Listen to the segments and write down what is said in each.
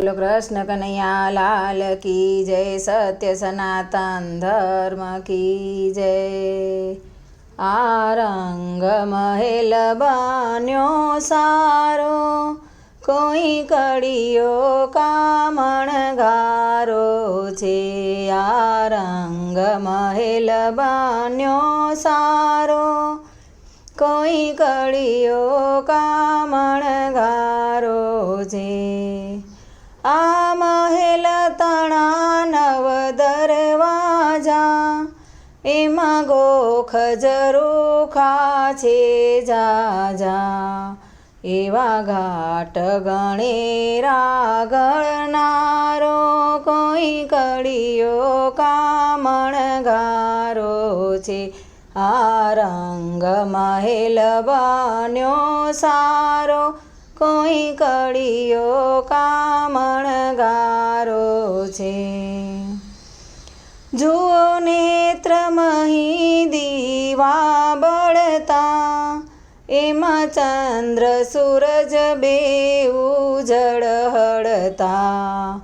બોલો કૃષ્ણ કનૈયા લાલ કી જય, સત્ય સનાતન ધર્મ કી જય. આ રંગ મહેલ બન્યો સારો, કોઈ કડિયો કામણ ગારો છે. આ રંગ મહેલ બન્યો સારો, કોઈ કડિયો કામણ ગારો એમાં ગોખ જરૂખા છે જાજા. એવા ઘાટ ગણેરા ગણનારો કોઈ કડિયો કામણ ગારો છે. આ રંગ મહેલ બન્યો સારો, કોઈ કડિયો કામણ ગારો છે. જુઓ નેત્ર મહી દીવા બળતા એમાં ચંદ્ર સૂરજ બે ઉજળ હળતા.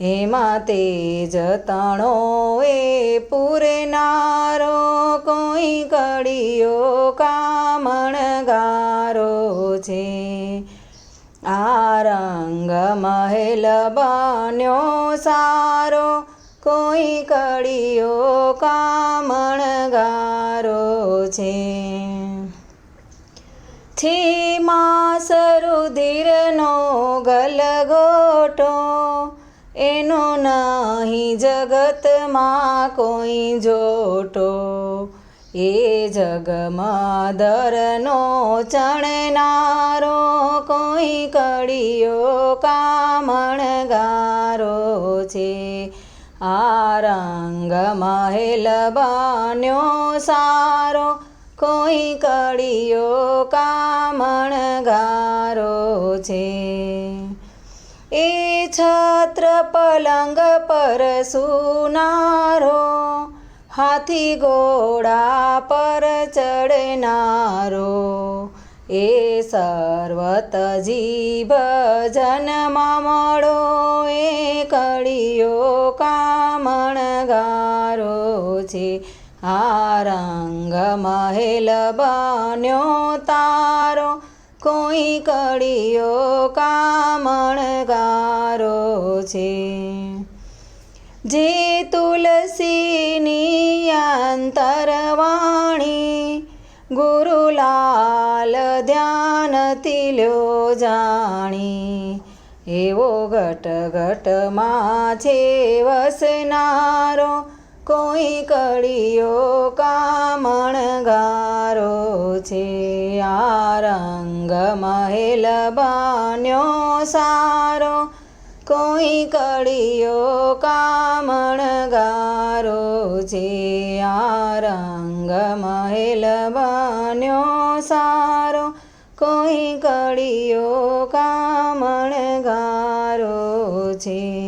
એમાં તેજ તણો એ પૂરનારો કોઈ કડિયો કામણ ગારો છે. આ રંગ મહેલ બન્યો સારો, કોઈ કડિયો કામણ છે. છે માસ રુધિરનો ગલગોટો, એનો નહીં જગતમાં કોઈ જોટો. એ જગમાં દરનો ચણનારો, કોઈ કડિયો કામણ ગારો છે. આ રંગ મહેલ બન્યો સારો કોઈ કડિયો કામણ ગારો છે. એ છત્ર પલંગ પર સુનારો, હાથી ઘોડા પર ચડનારો. એ સર્વત જીભ જનમાં મળો, એ કડિયો કામણ ગારો છે. આ મહેલ બન્યો તારો. કોઈ કડિયો કામણગારો છે. જે તુલસીની અંતરવાણી ગુરુલાલ ધ્યાનથી લ્યો જાણી. એવો ઘટ ઘટમાં છે વસનારો. કોઈ કડીઓ કામણ ગારો છે, આ રંગ મહેલ બાન્યો સારો. કોઈ કડીઓ કામણ ગારો છે, આ રંગ મહેલ બાન્યો સારો. કોઈ કડીઓ કામણ ગારો છે